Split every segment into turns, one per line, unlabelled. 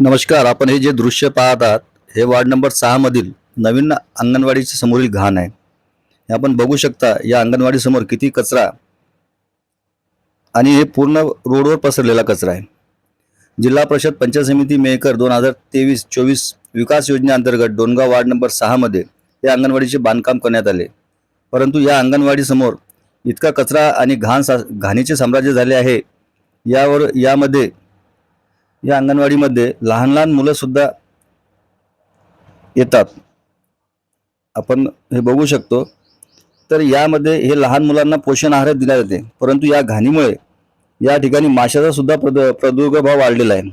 नमस्कार आपण हे जे दृश्य पाहत आहात हे वार्ड नंबर सहामधील नवीन अंगणवाडीचे समोरील घाण आहे. हे आपण बघू शकता या अंगणवाडीसमोर किती कचरा आणि हे पूर्ण रोडवर पसरलेला कचरा आहे. जिल्हा परिषद पंचायत समिती मेकर दोन हजार तेवीस चोवीस विकास योजनेअंतर्गत डोनगाव वार्ड नंबर सहामध्ये या अंगणवाडीचे बांधकाम करण्यात आले. परंतु या अंगणवाडीसमोर इतका कचरा आणि घाण सा घाणीचे साम्राज्य झाले आहे यावर यामध्ये या अंगणवाडीमध्ये लहान लहान मुलं सुद्धा येतात. आपण हे बघू शकतो. तर यामध्ये हे लहान मुलांना पोषण आहार दिला जाते परंतु या घाणीमुळे या ठिकाणी माशाचा सुद्धा प्रद प्रदुर्भाव वाढलेला आहे.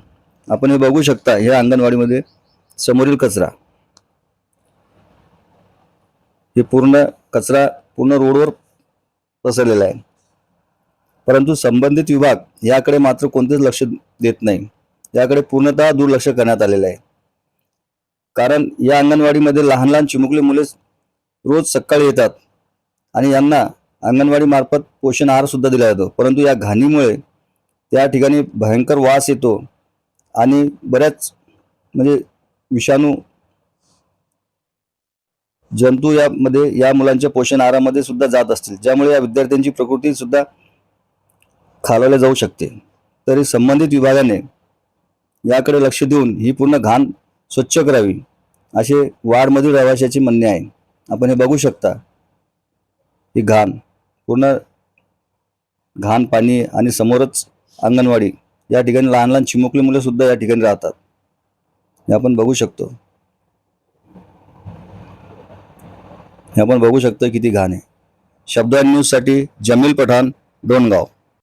आपण हे बघू शकता हे अंगणवाडीमध्ये समोरील कचरा. हे पूर्ण कचरा पूर्ण रोडवर पसरलेला आहे. परंतु संबंधित विभाग याकडे मात्र कोणतेच लक्ष देत नाही. याकडे पूर्णतः दुर्लक्ष करण्यात आलेलं आहे. कारण या अंगणवाडीमध्ये लहान लहान चिमुकली मुले रोज सकाळी येतात आणि यांना अंगणवाडी मार्फत पोषण आहार सुद्धा दिला जातो. परंतु या घाणीमुळे त्या ठिकाणी भयंकर वास येतो आणि बऱ्याच म्हणजे विषाणू जंतू यामध्ये या मुलांच्या पोषण आहारामध्ये सुद्धा जात असतील ज्यामुळे या विद्यार्थ्यांची प्रकृती सुद्धा खालवल्या जाऊ शकते. तरी संबंधित विभागाने याकडे लक्ष देऊन ही पूर्ण घाण स्वच्छ करावी असे वाडमधील रहिवाशाचे म्हणणे आहे. आपण हे बघू शकता ही घाण पूर्ण घाण पाणी आणि समोरच अंगणवाडी या ठिकाणी लहान लहान चिमुकली मुलं सुद्धा या ठिकाणी राहतात. हे आपण बघू शकतो. हे आपण बघू शकतो किती घाण आहे. शब्द न्यूजसाठी जमील पठाण डोणगाव.